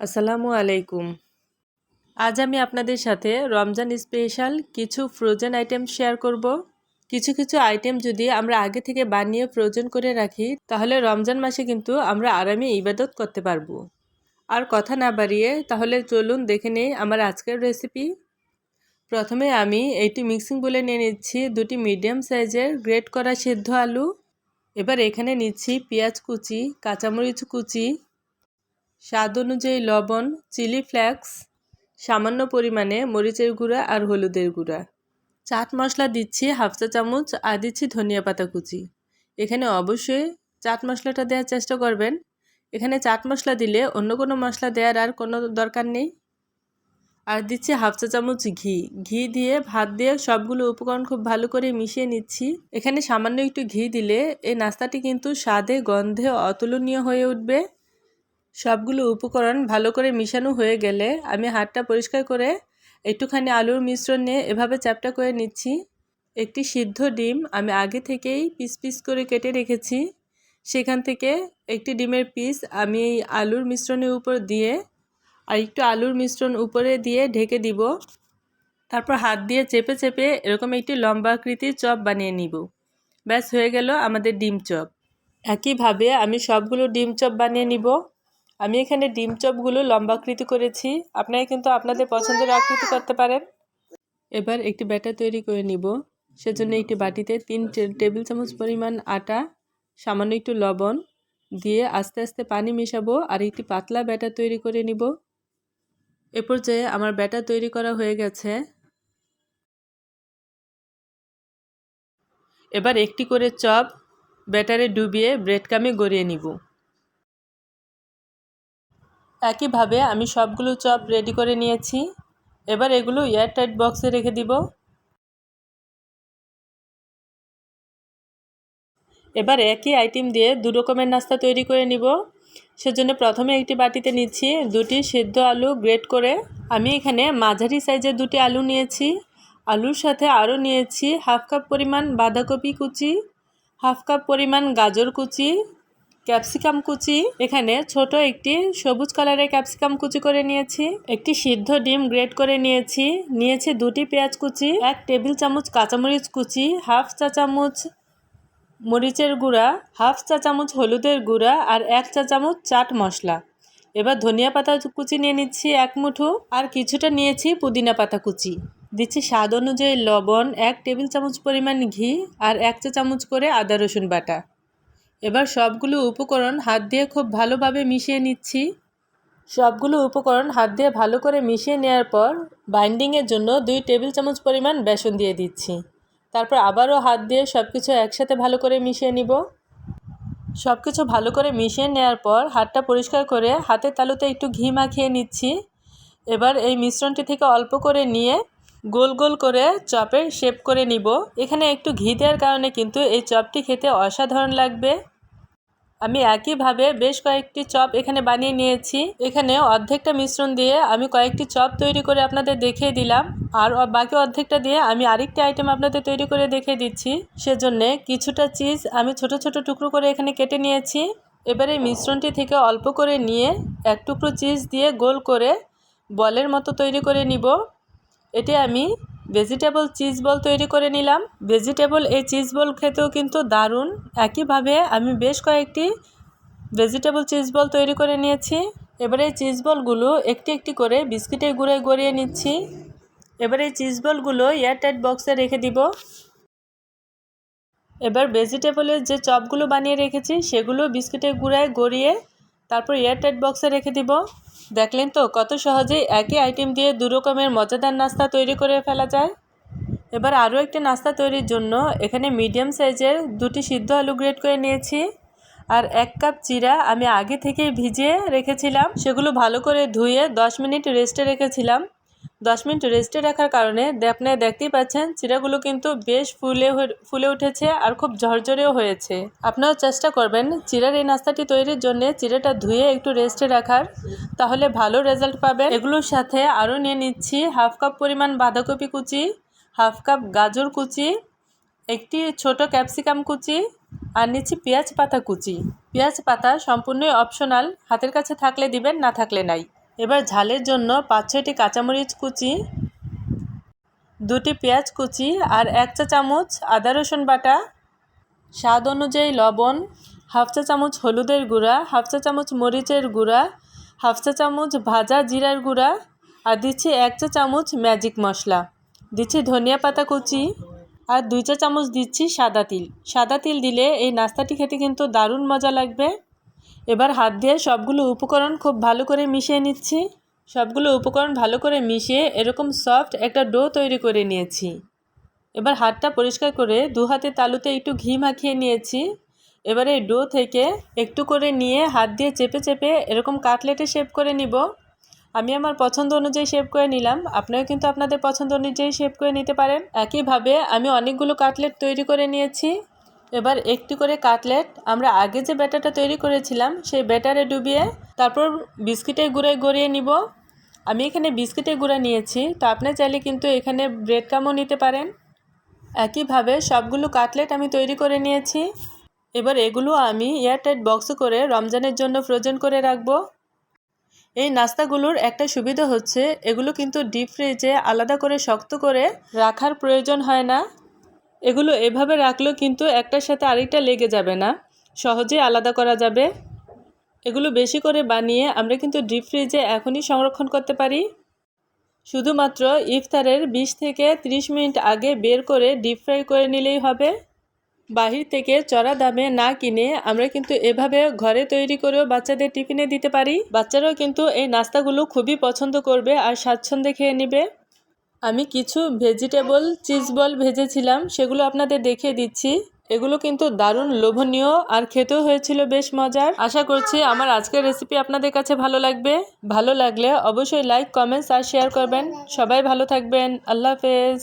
আসসালামু আলাইকুম। আজ আমি আপনাদের সাথে রমজান স্পেশাল কিছু ফ্রোজেন আইটেম শেয়ার করব। কিছু কিছু আইটেম যদি আমরা আগে থেকে বানিয়ে ফ্রোজেন করে রাখি, তাহলে রমজান মাসে কিন্তু আমরা আরামে ইবাদত করতে পারব। আর কথা না বাড়িয়ে, তাহলে চলুন দেখে নেই আমার আজকের রেসিপি প্রথমে আমি এইটি মিক্সিং বলে নিয়ে নিচ্ছি দুটি মিডিয়াম সাইজের গ্রেট করা সেদ্ধ আলু। এবার এখানে নিচ্ছি পেঁয়াজ কুচি, কাঁচামরিচ কুচি স্বাদ অনুযায়ী লবণ, চিলি ফ্লেক্স, সামান্য পরিমাণে মরিচের গুঁড়া আর হলুদের গুঁড়া। চাট মশলা দিচ্ছি হাফ চা চামচ আর দিচ্ছি ধনিয়া পাতা কুচি। এখানে অবশ্যই চাট মশলাটা দেওয়ার চেষ্টা করবেন। এখানে চাট মশলা দিলে অন্য কোনো মশলা দেওয়ার আর কোনো দরকার নেই। আর দিচ্ছি হাফ চা চামচ ঘি। ঘি দিয়ে ভাত দিয়ে সবগুলো উপকরণ খুব ভালো করে মিশিয়ে নিচ্ছি। এখানে সামান্য একটু ঘি দিলে এই নাস্তাটি কিন্তু স্বাদে, গন্ধে অতুলনীয় হয়ে উঠবে। সবগুলো উপকরণ ভালো করে মিশানো হয়ে গেলে আমি হাতটা পরিষ্কার করে একটুখানি আলুর মিশ্রণ নিয়ে এভাবে চ্যাপটা করে নিচ্ছি। একটি সিদ্ধ ডিম আমি আগে থেকেই পিস পিস করে কেটে রেখেছি। সেখান থেকে একটি ডিমের পিস আমি আলুর মিশ্রণের উপর দিয়ে আর একটু আলুর মিশ্রণ উপরে দিয়ে ঢেকে দিব। তারপর হাত দিয়ে চেপে চেপে এরকম একটি লম্বা আকৃতির চপ বানিয়ে নিব। ব্যাস হয়ে গেল আমাদের ডিম চপ। একইভাবে আমি সবগুলো ডিম চপ বানিয়ে নিব। আমি এখানে ডিম চপগুলো লম্বাকৃতি করেছি। আপনারা কিন্তু আপনাদের পছন্দের আকৃতি করতে পারেন। এবার একটি ব্যাটার তৈরি করে নিব। সেজন্য একটি বাটিতে তিন টেবিল চামচ পরিমাণ আটা, সামান্য একটু লবণ দিয়ে আস্তে আস্তে পানি মেশাবো আর একটি পাতলা ব্যাটার তৈরি করে নিব। এ পর্যায়ে আমার ব্যাটার তৈরি করা হয়ে গেছে। এবার একটি করে চপ ব্যাটারে ডুবিয়ে ব্রেড কামে গড়িয়ে নিব। একইভাবে আমি সবগুলো চপ রেডি করে নিয়েছি। এবার এগুলো এয়ার এয়ারটাইট বক্সে রেখে দিব। এবার একই আইটেম দিয়ে দু রকমের নাস্তা তৈরি করে নিব। সেজন্য প্রথমে একটি বাটিতে নিচ্ছি দুটি সেদ্ধ আলু গ্রেট করে। আমি এখানে মাঝারি সাইজের দুটি আলু নিয়েছি। আলুর সাথে আরও নিয়েছি হাফ কাপ পরিমাণ বাঁধাকপি কুচি, হাফ কাপ পরিমাণ গাজর কুচি ক্যাপসিকাম কুচি। এখানে ছোট একটি সবুজ কালারের ক্যাপসিকাম কুচি করে নিয়েছি। একটি সিদ্ধ ডিম গ্রেট করে নিয়েছি। নিয়েছি দুটি পেঁয়াজ কুচি, এক টেবিল চামচ কাঁচামরিচ কুচি, হাফ চা চামচ মরিচের গুঁড়া, হাফ চা চামচ হলুদের গুঁড়া আর এক চা চামচ চাট মশলা। এবার ধনিয়া পাতা কুচি নিয়ে নিচ্ছি এক মুঠো আর কিছুটা নিয়েছি পুদিনা পাতা কুচি। দিচ্ছি স্বাদ অনুযায়ী লবণ, এক টেবিল চামচ পরিমাণ ঘি আর এক চা চামচ করে আদা রসুন বাটা। এবার সবগুলো উপকরণ হাত দিয়ে খুব ভালোভাবে মিশিয়ে নিচ্ছি। সবগুলো উপকরণ হাত দিয়ে ভালো করে মিশিয়ে নেওয়ার পর বাইন্ডিংয়ের জন্য দুই টেবিল চামচ পরিমাণ বেসন দিয়ে দিচ্ছি। তারপর আবারও হাত দিয়ে সব কিছু একসাথে ভালো করে মিশিয়ে নিব। সব কিছু ভালো করে মিশিয়ে নেওয়ার পর হাতটা পরিষ্কার করে হাতের তালুতে একটু ঘি মাখিয়ে নিচ্ছি। এবার এই মিশ্রণটি থেকে অল্প করে নিয়ে গোল গোল করে চপের শেপ করে নিব। এখানে একটু ঘি দেওয়ার কারণে কিন্তু এই চপটি খেতে অসাধারণ লাগবে। আমি একইভাবে বেশ কয়েকটি চপ এখানে বানিয়ে নিয়েছি। এখানে অর্ধেকটা মিশ্রণ দিয়ে আমি কয়েকটি চপ তৈরি করে আপনাদের দেখিয়ে দিলাম। আর বাকি অর্ধেকটা দিয়ে আমি আরেকটি আইটেম আপনাদের তৈরি করে দেখিয়ে দিচ্ছি। সেজন্যে কিছুটা চিজ আমি ছোট ছোট টুকরো করে এখানে কেটে নিয়েছি। এবারে মিশ্রণটি থেকে অল্প করে নিয়ে এক টুকরো চিজ দিয়ে গোল করে বলের মতো তৈরি করে নিব। এটি আমি ভেজিটেবল চিজ বল তৈরি করে নিলাম। ভেজিটেবল এই চিজ বল খেতেও কিন্তু দারুণ। একইভাবে আমি বেশ কয়েকটি ভেজিটেবল চিজ বল তৈরি করে নিয়েছি। এবারে এই চিজ বলগুলো একটি একটি করে বিস্কিটের গুঁড়োয় গড়িয়ে নিচ্ছি। এবারে এই চিজ বলগুলো এয়ারটাইট বক্সে রেখে দিব। এবার ভেজিটেবলের যে চপগুলো বানিয়ে রেখেছি, সেগুলো বিস্কিটের গুঁড়ায় গড়িয়ে তারপর এয়ারটাইট বক্সে রেখে দিব। দেখলেন তো কত সহজেই একই আইটেম দিয়ে দু রকমের মজাদার নাস্তা তৈরি করে ফেলা যায়? এবার আরও একটি নাস্তা তৈরির জন্য এখানে মিডিয়াম সাইজের দুটি সিদ্ধ আলু গ্রেড করে নিয়েছি। আর এক কাপ চিরা আমি আগে থেকে ভিজিয়ে রেখেছিলাম, সেগুলো ভালো করে ধুয়ে দশ মিনিট রেস্টে রেখেছিলাম। দশ মিনিট রেস্টে রাখার কারণে আপনি দেখতেই পাচ্ছেন, চিরাগুলো কিন্তু বেশ ফুলে ফুলে উঠেছে আর খুব ঝরঝরেও হয়েছে। আপনারাও চেষ্টা করবেন চিরার এই নাস্তাটি তৈরির জন্য চিরাটা ধুয়ে একটু রেস্টে রাখার। তাহলে ভালো রেজাল্ট পাবে এগুলোর সাথে আরও নিয়ে নিচ্ছি হাফ কাপ পরিমাণ বাঁধাকপি কুচি, হাফ কাপ গাজর কুচি, একটি ছোট ক্যাপসিকাম কুচি আর নিচ্ছি পেঁয়াজ পাতা কুচি। পেঁয়াজ পাতা সম্পূর্ণই অপশনাল হাতের কাছে থাকলে দিবেন, না থাকলে নাই। এবার ঝালের জন্য পাঁচ ছয়টি কাঁচামরিচ কুচি, দুটি পেঁয়াজ কুচি আর এক চা চামচ আদা রসুন বাটা। স্বাদ অনুযায়ী লবণ, হাফ চা চামচ হলুদের গুঁড়া, হাফ চা চামচ মরিচের গুঁড়া, হাফ চা চামচ ভাজা জিরার গুঁড়া আর দিচ্ছি এক চা চামচ ম্যাজিক মশলা। দিচ্ছি ধনিয়া পাতা কুচি আর দুই চা চামচ দিচ্ছি সাদা তিল। সাদা তিল দিলে এই নাস্তাটি খেতে কিন্তু দারুণ মজা লাগবে। এবার হাত দিয়ে সবগুলো উপকরণ খুব ভালো করে মিশিয়ে নিচ্ছি। সবগুলো উপকরণ ভালো করে মিশিয়ে এরকম সফট একটা ডো তৈরি করে নিয়েছি। এবার হাতটা পরিষ্কার করে দু হাতে তালুতে একটু ঘি মাখিয়ে নিয়েছি। এবার এই ডো থেকে একটু করে নিয়ে হাত দিয়ে চেপে চেপে এরকম কাটলেটে শেপ করে নিব। আমি আমার পছন্দ অনুযায়ী শেপ করে নিলাম। আপনারা কিন্তু আপনাদের পছন্দ অনুযায়ী শেপ করে নিতে পারেন। একইভাবে আমি অনেকগুলো কাটলেট তৈরি করে নিয়েছি। এবার একটি করে কাটলেট। আমরা আগে যে ব্যাটারটা তৈরি করেছিলাম, সেই ব্যাটারে ডুবিয়ে তারপর বিস্কিটের গুঁড়োয় গড়িয়ে নিব। আমি এখানে বিস্কিটের গুঁড়া নিয়েছি, তো আপনি চাইলে কিন্তু এখানে ব্রেড কামও নিতে পারেন। একইভাবে সবগুলো কাটলেট আমি তৈরি করে নিয়েছি। এবার এগুলো আমি এয়ারটাইট বক্সে করে রমজানের জন্য ফ্রোজেন করে রাখব। এই নাস্তাগুলোর একটা সুবিধা হচ্ছে, এগুলো কিন্তু ডিপ ফ্রিজে আলাদা করে শক্ত করে রাখার প্রয়োজন হয় না। এগুলো এভাবে রাখলেও কিন্তু একটার সাথে আরেকটা লেগে যাবে না। সহজে আলাদা করা যাবে। এগুলো বেশি করে বানিয়ে আমরা কিন্তু ডিপ ফ্রিজে এখনই সংরক্ষণ করতে পারি। শুধুমাত্র ইফতারের ২০ থেকে ৩০ মিনিট আগে বের করে ডিপ ফ্রাই করে নিলেই হবে। বাহির থেকে চড়া দামে না কিনে আমরা কিন্তু এভাবে ঘরে তৈরি করেও বাচ্চাদের টিফিনে দিতে পারি। বাচ্চারাও কিন্তু এই নাস্তাগুলো খুবই পছন্দ করবে আর স্বাচ্ছন্দ্যে খেয়ে নেবে। আমি কিছু ভেজিটেবল চিজ বল ভেজেছিলাম, সেগুলো আপনাদের দেখিয়ে দিচ্ছি। এগুলো কিন্তু দারুণ লোভনীয় আর খেতেও হয়েছিল বেশ মজার। আশা করছি আমার আজকের রেসিপি আপনাদের কাছে ভালো লাগবে। ভালো লাগলে অবশ্যই লাইক কমেন্টস আর শেয়ার করবেন। সবাই ভালো থাকবেন। আল্লাহ হাফেজ।